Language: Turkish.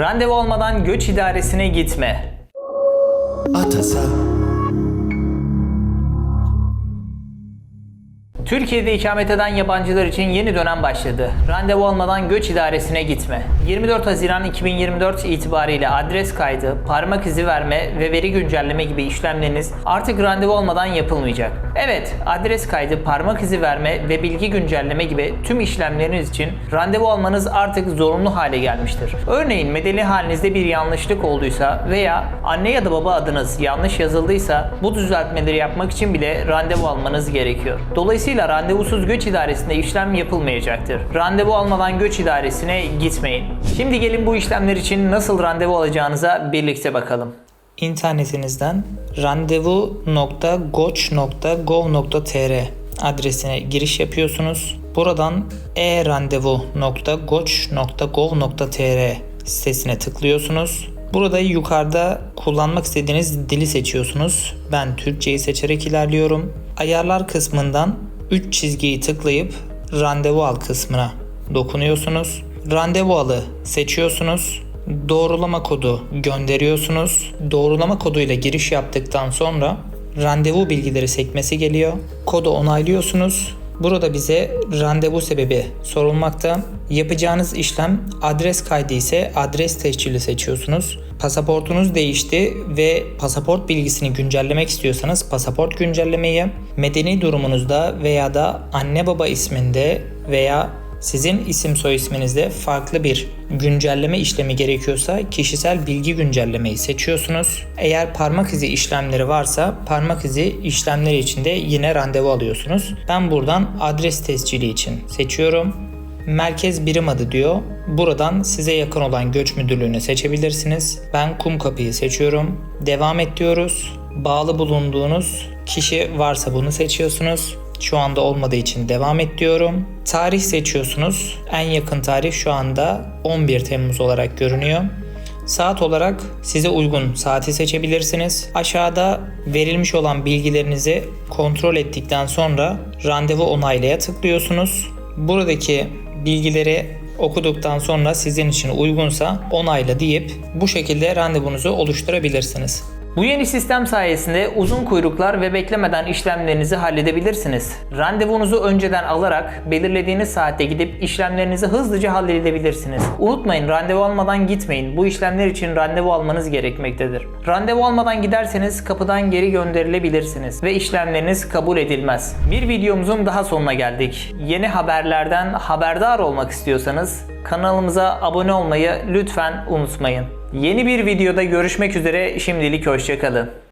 Randevu olmadan göç idaresine gitme. Atasa. Türkiye'de ikamet eden yabancılar için yeni dönem başladı. Randevu olmadan göç idaresine gitme. 24 Haziran 2024 itibariyle adres kaydı, parmak izi verme ve veri güncelleme gibi işlemleriniz artık randevu olmadan yapılmayacak. Evet, adres kaydı, parmak izi verme ve bilgi güncelleme gibi tüm işlemleriniz için randevu almanız artık zorunlu hale gelmiştir. Örneğin medeni halinizde bir yanlışlık olduysa veya anne ya da baba adınız yanlış yazıldıysa bu düzeltmeleri yapmak için bile randevu almanız gerekiyor. Dolayısıyla randevusuz göç idaresinde işlem yapılmayacaktır. Randevu almadan göç idaresine gitmeyin. Şimdi gelin bu işlemler için nasıl randevu alacağınıza birlikte bakalım. İnternetinizden randevu.goç.gov.tr adresine giriş yapıyorsunuz. Buradan e-randevu.goç.gov.tr sitesine tıklıyorsunuz. Burada yukarıda kullanmak istediğiniz dili seçiyorsunuz. Ben Türkçeyi seçerek ilerliyorum. Ayarlar kısmından 3 çizgiyi tıklayıp randevu al kısmına dokunuyorsunuz. Randevu alı seçiyorsunuz. Doğrulama kodu gönderiyorsunuz. Doğrulama koduyla giriş yaptıktan sonra randevu bilgileri sekmesi geliyor. Kodu onaylıyorsunuz. Burada bize randevu sebebi sorulmakta. Yapacağınız işlem adres kaydı ise adres tescili seçiyorsunuz. Pasaportunuz değişti ve pasaport bilgisini güncellemek istiyorsanız pasaport güncellemeyi, medeni durumunuzda veya da anne baba isminde veya sizin isim soy isminizde farklı bir güncelleme işlemi gerekiyorsa kişisel bilgi güncellemeyi seçiyorsunuz. Eğer parmak izi işlemleri varsa parmak izi işlemleri için de yine randevu alıyorsunuz. Ben buradan adres tescili için seçiyorum. Merkez birim adı diyor. Buradan size yakın olan göç müdürlüğünü seçebilirsiniz. Ben Kumkapı'yı seçiyorum. Devam et diyoruz. Bağlı bulunduğunuz kişi varsa bunu seçiyorsunuz. Şu anda olmadığı için devam et diyorum. Tarih seçiyorsunuz. En yakın tarih şu anda 11 Temmuz olarak görünüyor. Saat olarak size uygun saati seçebilirsiniz. Aşağıda verilmiş olan bilgilerinizi kontrol ettikten sonra randevu onaylaya tıklıyorsunuz. Buradaki bilgileri okuduktan sonra sizin için uygunsa onayla deyip bu şekilde randevunuzu oluşturabilirsiniz. Bu yeni sistem sayesinde uzun kuyruklar ve beklemeden işlemlerinizi halledebilirsiniz. Randevunuzu önceden alarak belirlediğiniz saatte gidip işlemlerinizi hızlıca halledebilirsiniz. Unutmayın randevu almadan gitmeyin. Bu işlemler için randevu almanız gerekmektedir. Randevu almadan giderseniz kapıdan geri gönderilebilirsiniz ve işlemleriniz kabul edilmez. Bir videomuzun daha sonuna geldik. Yeni haberlerden haberdar olmak istiyorsanız kanalımıza abone olmayı lütfen unutmayın. Yeni bir videoda görüşmek üzere şimdilik hoşçakalın.